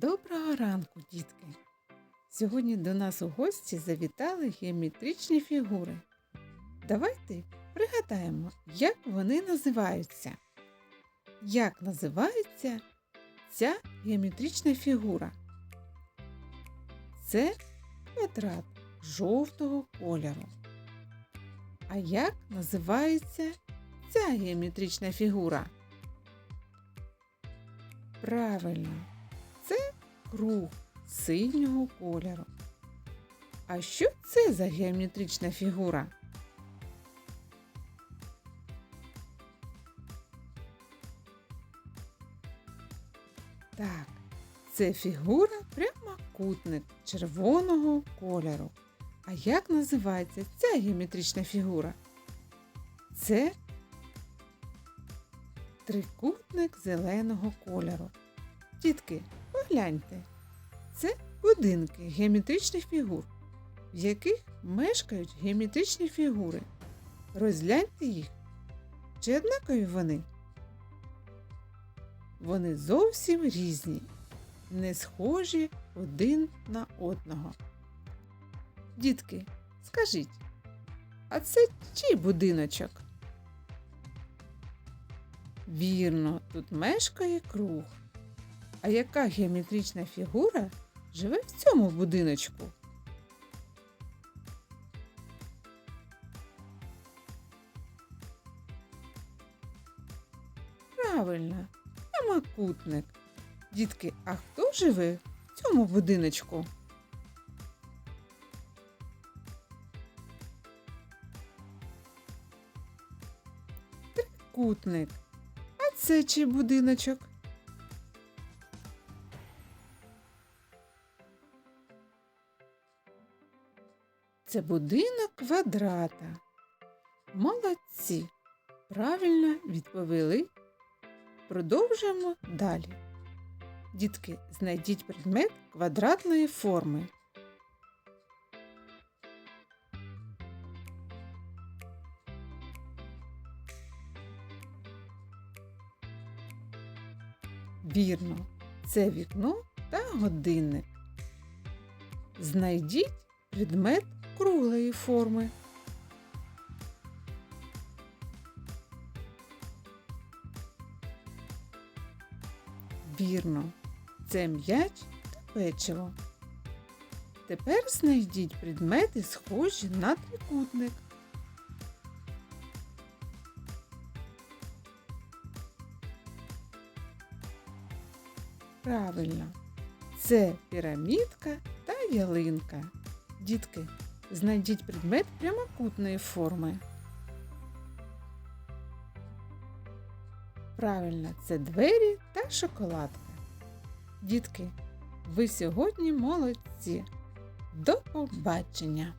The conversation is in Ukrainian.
Доброго ранку, дітки! Сьогодні до нас у гості завітали геометричні фігури. Давайте пригадаємо, як вони називаються. Як називається ця геометрична фігура? Це квадрат жовтого кольору. А як називається ця геометрична фігура? Правильно, круг синього кольору. А що це за геометрична фігура? Так, це фігура прямокутник червоного кольору. А як називається ця геометрична фігура? Це трикутник зеленого кольору. Дітки, погляньте, це будинки геометричних фігур, в яких мешкають геометричні фігури. Розгляньте їх. Чи однакові вони? Вони зовсім різні, не схожі один на одного. Дітки, скажіть, а це чий будиночок? Вірно, тут мешкає круг. А яка геометрична фігура живе в цьому будиночку? Правильно, прямокутник. Дітки, а хто живе в цьому будиночку? Трикутник. А це чий будиночок? Це будинок квадрата. Молодці. Правильно відповіли. Продовжуємо далі. Дітки, знайдіть предмет квадратної форми. Вірно, це вікно та годинник. Знайдіть предмет круглої форми. Вірно, це м'яч та печиво. Тепер знайдіть предмети, схожі на трикутник. Правильно, це пірамідка та ялинка. Дітки, знайдіть предмет прямокутної форми. Правильно, це двері та шоколадка. Дітки, ви сьогодні молодці. До побачення!